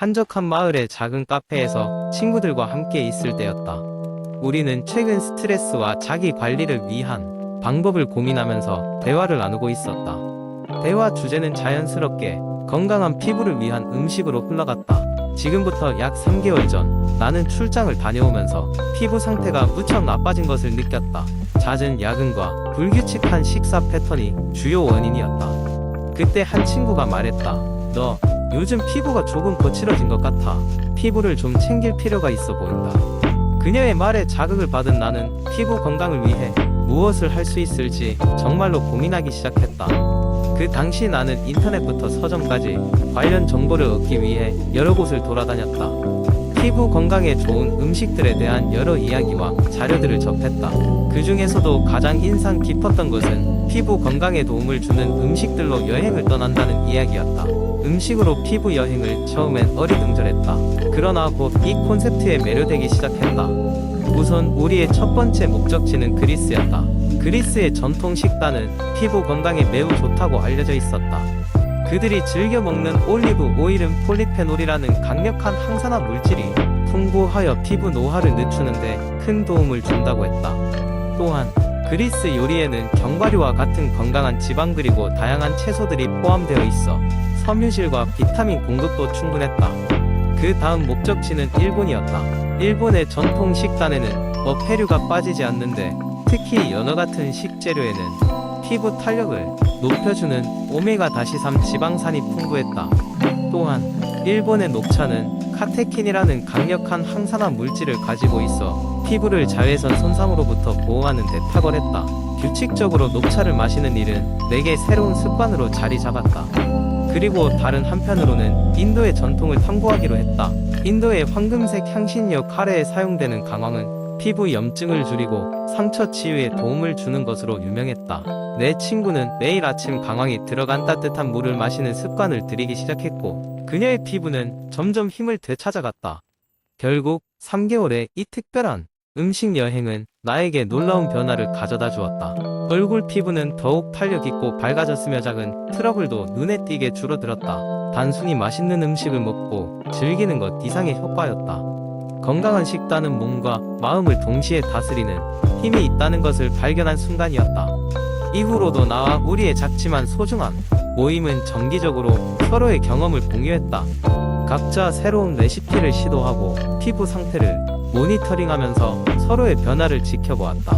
한적한 마을의 작은 카페에서 친구들과 함께 있을 때였다. 우리는 최근 스트레스와 자기 관리를 위한 방법을 고민하면서 대화를 나누고 있었다. 대화 주제는 자연스럽게 건강한 피부를 위한 음식으로 흘러갔다. 지금부터 약 3개월 전 나는 출장을 다녀오면서 피부 상태가 무척 나빠진 것을 느꼈다. 잦은 야근과 불규칙한 식사 패턴이 주요 원인이었다. 그때 한 친구가 말했다. 너 요즘 피부가 조금 거칠어진 것 같아. 피부를 좀 챙길 필요가 있어 보인다. 그녀의 말에 자극을 받은 나는 피부 건강을 위해 무엇을 할 수 있을지 정말로 고민하기 시작했다. 그 당시 나는 인터넷부터 서점까지 관련 정보를 얻기 위해 여러 곳을 돌아다녔다. 피부 건강에 좋은 음식들에 대한 여러 이야기와 자료들을 접했다. 그 중에서도 가장 인상 깊었던 것은 피부 건강에 도움을 주는 음식들로 여행을 떠난다는 이야기였다. 음식으로 피부 여행을 처음엔 어리둥절했다. 그러나 곧 이 콘셉트에 매료되기 시작했다. 우선 우리의 첫 번째 목적지는 그리스였다. 그리스의 전통 식단은 피부 건강에 매우 좋다고 알려져 있었다. 그들이 즐겨 먹는 올리브 오일은 폴리페놀이라는 강력한 항산화 물질이 풍부하여 피부 노화를 늦추는데 큰 도움을 준다고 했다. 또한 그리스 요리에는 견과류와 같은 건강한 지방 그리고 다양한 채소들이 포함되어 있어 섬유질과 비타민 공급도 충분했다. 그 다음 목적지는 일본이었다. 일본의 전통 식단에는 어패류가 빠지지 않는데 특히 연어 같은 식재료에는 피부 탄력을 높여주는 오메가-3 지방산이 풍부했다. 또한 일본의 녹차는 카테킨이라는 강력한 항산화 물질을 가지고 있어 피부를 자외선 손상으로부터 보호하는 데 탁월했다. 규칙적으로 녹차를 마시는 일은 내게 새로운 습관으로 자리 잡았다. 그리고 다른 한편으로는 인도의 전통을 탐구하기로 했다. 인도의 황금색 향신료 카레에 사용되는 강황은 피부 염증을 줄이고 상처 치유에 도움을 주는 것으로 유명했다. 내 친구는 매일 아침 강황이 들어간 따뜻한 물을 마시는 습관을 들이기 시작했고 그녀의 피부는 점점 힘을 되찾아갔다. 결국 3개월의 이 특별한 음식 여행은 나에게 놀라운 변화를 가져다 주었다. 얼굴 피부는 더욱 탄력 있고 밝아졌으며 작은 트러블도 눈에 띄게 줄어들었다. 단순히 맛있는 음식을 먹고 즐기는 것 이상의 효과였다. 건강한 식단은 몸과 마음을 동시에 다스리는 힘이 있다는 것을 발견한 순간이었다. 이후로도 나와 우리의 작지만 소중한 모임은 정기적으로 서로의 경험을 공유했다. 각자 새로운 레시피를 시도하고 피부 상태를 모니터링하면서 서로의 변화를 지켜보았다.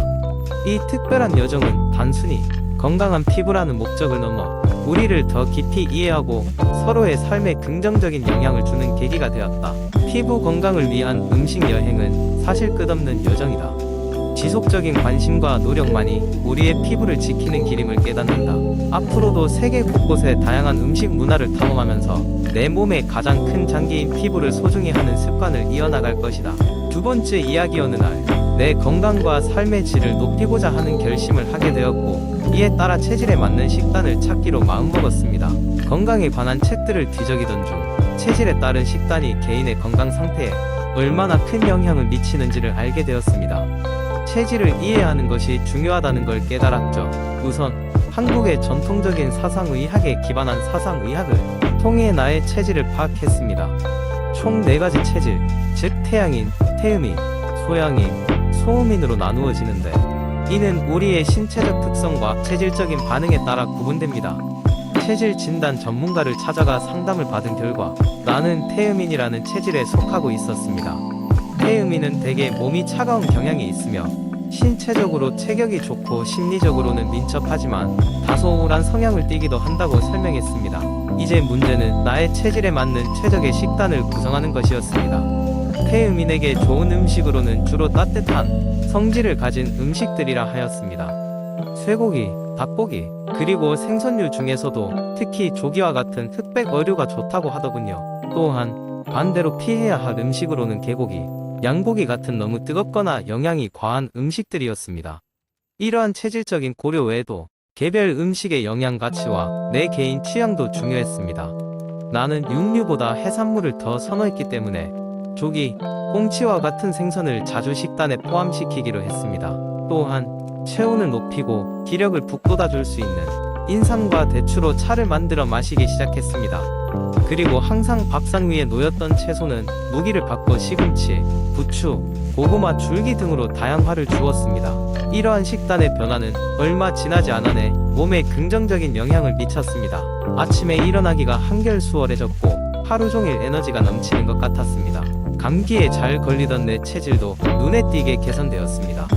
이 특별한 여정은 단순히 건강한 피부라는 목적을 넘어 우리를 더 깊이 이해하고 서로의 삶에 긍정적인 영향을 주는 계기가 되었다. 피부 건강을 위한 음식 여행은 사실 끝없는 여정이다. 지속적인 관심과 노력만이 우리의 피부를 지키는 길임을 깨닫는다. 앞으로도 세계 곳곳의 다양한 음식 문화를 탐험하면서 내 몸의 가장 큰 장기인 피부를 소중히 하는 습관을 이어나갈 것이다. 두 번째 이야기 어느 날, 내 건강과 삶의 질을 높이고자 하는 결심을 하게 되었고, 이에 따라 체질에 맞는 식단을 찾기로 마음먹었습니다. 건강에 관한 책들을 뒤적이던 중, 체질에 따른 식단이 개인의 건강 상태에 얼마나 큰 영향을 미치는지를 알게 되었습니다. 체질을 이해하는 것이 중요하다는 걸 깨달았죠. 우선 한국의 전통적인 사상의학에 기반한 사상의학을 통해 나의 체질을 파악했습니다. 총 4가지 체질, 즉 태양인, 태음인, 소양인, 소음인으로 나누어지는데 이는 우리의 신체적 특성과 체질적인 반응에 따라 구분됩니다. 체질 진단 전문가를 찾아가 상담을 받은 결과 나는 태음인이라는 체질에 속하고 있었습니다. 태음인은 대개 몸이 차가운 경향이 있으며 신체적으로 체격이 좋고 심리적으로는 민첩하지만 다소 우울한 성향을 띠기도 한다고 설명했습니다. 이제 문제는 나의 체질에 맞는 최적의 식단을 구성하는 것이었습니다. 태음인에게 좋은 음식으로는 주로 따뜻한 성질을 가진 음식들이라 하였습니다. 쇠고기, 닭고기, 그리고 생선류 중에서도 특히 조기와 같은 흑백 어류가 좋다고 하더군요. 또한 반대로 피해야 할 음식으로는 개고기, 양고기 같은 너무 뜨겁거나 영양이 과한 음식들이었습니다. 이러한 체질적인 고려 외에도 개별 음식의 영양 가치와 내 개인 취향도 중요했습니다. 나는 육류보다 해산물을 더 선호했기 때문에 조기, 꽁치와 같은 생선을 자주 식단에 포함시키기로 했습니다. 또한 체온을 높이고 기력을 북돋아 줄 수 있는 인삼과 대추로 차를 만들어 마시기 시작했습니다. 그리고 항상 밥상 위에 놓였던 채소는 무기를 바꿔 시금치, 부추, 고구마, 줄기 등으로 다양화를 주었습니다. 이러한 식단의 변화는 얼마 지나지 않아내 몸에 긍정적인 영향을 미쳤습니다. 아침에 일어나기가 한결 수월해졌고 하루 종일 에너지가 넘치는 것 같았습니다. 감기에 잘 걸리던 내 체질도 눈에 띄게 개선되었습니다.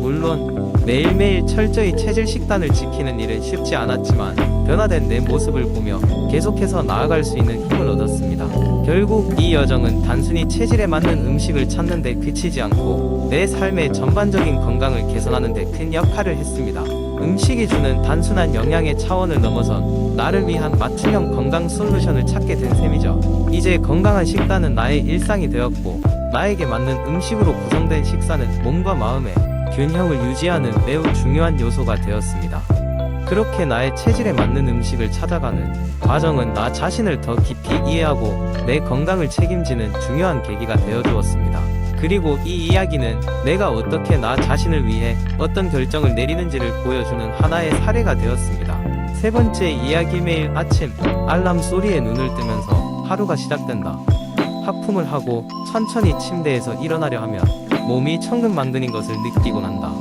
물론 매일매일 철저히 체질 식단을 지키는 일은 쉽지 않았지만 변화된 내 모습을 보며 계속해서 나아갈 수 있는 힘을 얻었습니다. 결국 이 여정은 단순히 체질에 맞는 음식을 찾는 데 그치지 않고 내 삶의 전반적인 건강을 개선하는 데 큰 역할을 했습니다. 음식이 주는 단순한 영양의 차원을 넘어선 나를 위한 맞춤형 건강 솔루션을 찾게 된 셈이죠. 이제 건강한 식단은 나의 일상이 되었고 나에게 맞는 음식으로 구성된 식사는 몸과 마음의 균형을 유지하는 매우 중요한 요소가 되었습니다. 그렇게 나의 체질에 맞는 음식을 찾아가는 과정은 나 자신을 더 깊이 이해하고 내 건강을 책임지는 중요한 계기가 되어 주었습니다. 그리고 이 이야기는 내가 어떻게 나 자신을 위해 어떤 결정을 내리는지를 보여주는 하나의 사례가 되었습니다. 세 번째 이야기 매일 아침 알람 소리에 눈을 뜨면서 하루가 시작된다. 하품을 하고 천천히 침대에서 일어나려 하면 몸이 천근만근인 것을 느끼고 난다.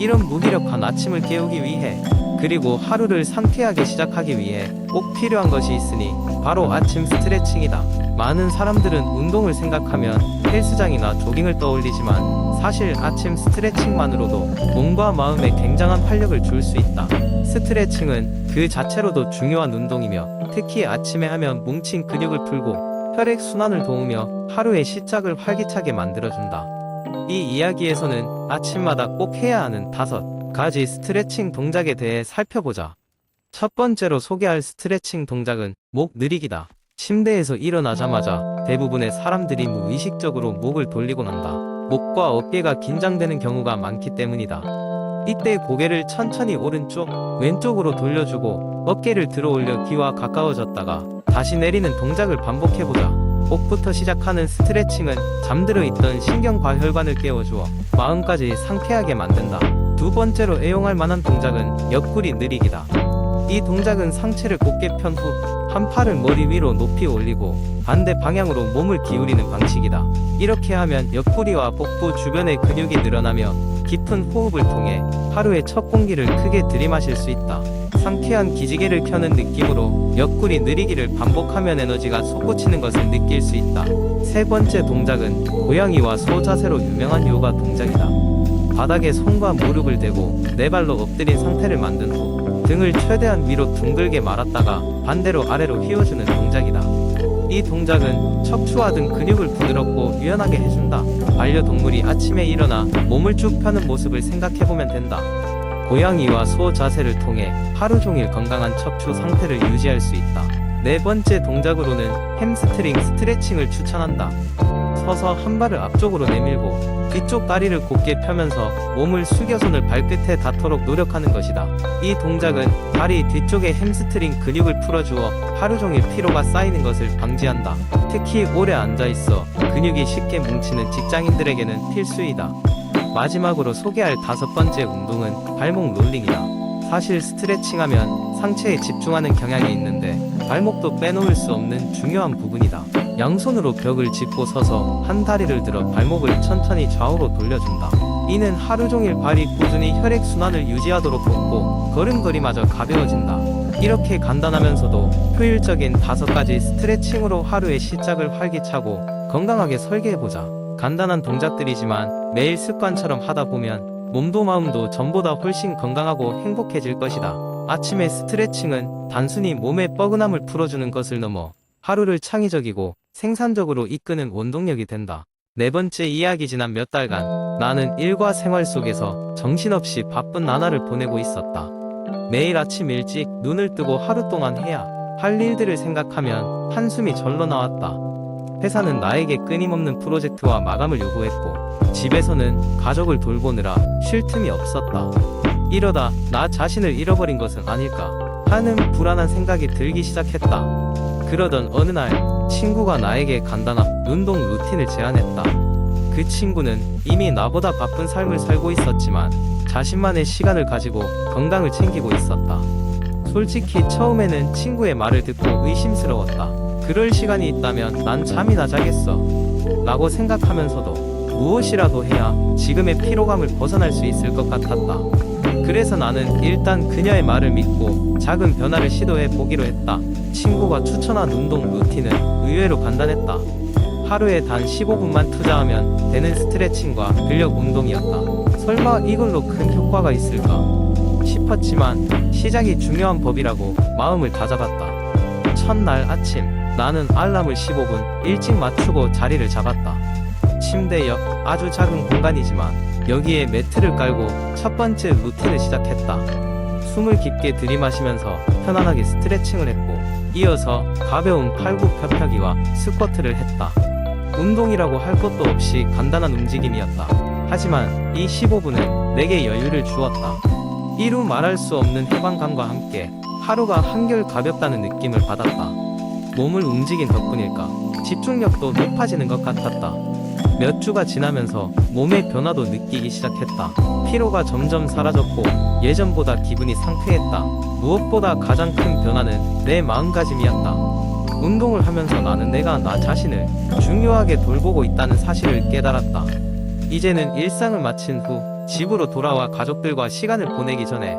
이런 무기력한 아침을 깨우기 위해 그리고 하루를 상쾌하게 시작하기 위해 꼭 필요한 것이 있으니 바로 아침 스트레칭이다. 많은 사람들은 운동을 생각하면 헬스장이나 조깅을 떠올리지만 사실 아침 스트레칭만으로도 몸과 마음에 굉장한 활력을 줄 수 있다. 스트레칭은 그 자체로도 중요한 운동이며 특히 아침에 하면 뭉친 근육을 풀고 혈액 순환을 도우며 하루의 시작을 활기차게 만들어준다. 이 이야기에서는 아침마다 꼭 해야 하는 다섯 가지 스트레칭 동작에 대해 살펴보자. 첫 번째로 소개할 스트레칭 동작은 목 느리기다. 침대에서 일어나자마자 대부분의 사람들이 무의식적으로 목을 돌리고 난다. 목과 어깨가 긴장되는 경우가 많기 때문이다. 이때 고개를 천천히 오른쪽, 왼쪽으로 돌려주고 어깨를 들어 올려 귀와 가까워졌다가 다시 내리는 동작을 반복해보자. 목부터 시작하는 스트레칭은 잠들어 있던 신경과혈관을 깨워주어 마음까지 상쾌하게 만든다. 두 번째로 애용할 만한 동작은 옆구리 느리기다. 이 동작은 상체를 곧게 편 후 한 팔을 머리 위로 높이 올리고 반대 방향으로 몸을 기울이는 방식이다. 이렇게 하면 옆구리와 복부 주변의 근육이 늘어나며 깊은 호흡을 통해 하루의 첫 공기를 크게 들이마실 수 있다. 상쾌한 기지개를 켜는 느낌으로 옆구리 느리기를 반복하면 에너지가 솟구치는 것을 느낄 수 있다. 세 번째 동작은 고양이와 소 자세로 유명한 요가 동작이다. 바닥에 손과 무릎을 대고 네 발로 엎드린 상태를 만든 후 등을 최대한 위로 둥글게 말았다가 반대로 아래로 휘어주는 동작이다. 이 동작은 척추와 등 근육을 부드럽고 유연하게 해준다. 반려동물이 아침에 일어나 몸을 쭉 펴는 모습을 생각해보면 된다. 고양이와 소 자세를 통해 하루 종일 건강한 척추 상태를 유지할 수 있다. 네 번째 동작으로는 햄스트링 스트레칭을 추천한다. 서서 한 발을 앞쪽으로 내밀고 뒤쪽 다리를 곧게 펴면서 몸을 숙여 손을 발끝에 닿도록 노력하는 것이다. 이 동작은 다리 뒤쪽의 햄스트링 근육을 풀어주어 하루 종일 피로가 쌓이는 것을 방지한다. 특히 오래 앉아 있어 근육이 쉽게 뭉치는 직장인들에게는 필수이다. 마지막으로 소개할 다섯 번째 운동은 발목 롤링이다. 사실 스트레칭하면 상체에 집중하는 경향이 있는데 발목도 빼놓을 수 없는 중요한 부분이다. 양손으로 벽을 짚고 서서 한 다리를 들어 발목을 천천히 좌우로 돌려준다. 이는 하루 종일 발이 꾸준히 혈액 순환을 유지하도록 돕고 걸음걸이마저 가벼워진다. 이렇게 간단하면서도 효율적인 다섯 가지 스트레칭으로 하루의 시작을 활기차고 건강하게 설계해보자. 간단한 동작들이지만 매일 습관처럼 하다 보면 몸도 마음도 전보다 훨씬 건강하고 행복해질 것이다. 아침의 스트레칭은 단순히 몸의 뻐근함을 풀어주는 것을 넘어 하루를 창의적이고 생산적으로 이끄는 원동력이 된다. 네 번째 이야기 지난 몇 달간 나는 일과 생활 속에서 정신없이 바쁜 나날을 보내고 있었다. 매일 아침 일찍 눈을 뜨고 하루 동안 해야 할 일들을 생각하면 한숨이 절로 나왔다. 회사는 나에게 끊임없는 프로젝트와 마감을 요구했고 집에서는 가족을 돌보느라 쉴 틈이 없었다. 이러다 나 자신을 잃어버린 것은 아닐까 하는 불안한 생각이 들기 시작했다. 그러던 어느 날 친구가 나에게 간단한 운동 루틴을 제안했다. 그 친구는 이미 나보다 바쁜 삶을 살고 있었지만 자신만의 시간을 가지고 건강을 챙기고 있었다. 솔직히 처음에는 친구의 말을 듣고 의심스러웠다. 그럴 시간이 있다면 난 잠이나 자겠어. 라고 생각하면서도 무엇이라도 해야 지금의 피로감을 벗어날 수 있을 것 같았다. 그래서 나는 일단 그녀의 말을 믿고 작은 변화를 시도해 보기로 했다. 친구가 추천한 운동 루틴은 의외로 간단했다. 하루에 단 15분만 투자하면 되는 스트레칭과 근력 운동이었다. 설마 이걸로 큰 효과가 있을까? 싶었지만 시작이 중요한 법이라고 마음을 다잡았다. 첫날 아침 나는 알람을 15분 일찍 맞추고 자리를 잡았다. 침대 옆 아주 작은 공간이지만 여기에 매트를 깔고 첫 번째 루틴을 시작했다. 숨을 깊게 들이마시면서 편안하게 스트레칭을 했고 이어서 가벼운 팔굽 펴펴기와 스쿼트를 했다. 운동이라고 할 것도 없이 간단한 움직임이었다. 하지만 이 15분은 내게 여유를 주었다. 이루 말할 수 없는 해방감과 함께 하루가 한결 가볍다는 느낌을 받았다. 몸을 움직인 덕분일까 집중력도 높아지는 것 같았다. 몇 주가 지나면서 몸의 변화도 느끼기 시작했다. 피로가 점점 사라졌고 예전보다 기분이 상쾌했다. 무엇보다 가장 큰 변화는 내 마음가짐이었다. 운동을 하면서 나는 내가 나 자신을 중요하게 돌보고 있다는 사실을 깨달았다. 이제는 일상을 마친 후 집으로 돌아와 가족들과 시간을 보내기 전에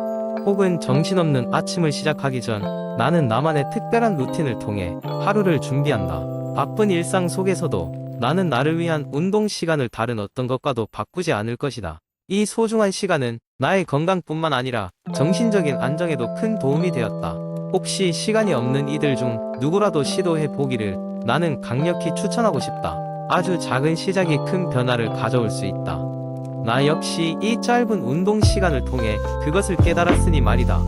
혹은 정신없는 아침을 시작하기 전 나는 나만의 특별한 루틴을 통해 하루를 준비한다. 바쁜 일상 속에서도 나는 나를 위한 운동 시간을 다른 어떤 것과도 바꾸지 않을 것이다. 이 소중한 시간은 나의 건강뿐만 아니라 정신적인 안정에도 큰 도움이 되었다. 혹시 시간이 없는 이들 중 누구라도 시도해 보기를 나는 강력히 추천하고 싶다. 아주 작은 시작이 큰 변화를 가져올 수 있다. 나 역시 이 짧은 운동 시간을 통해 그것을 깨달았으니 말이다.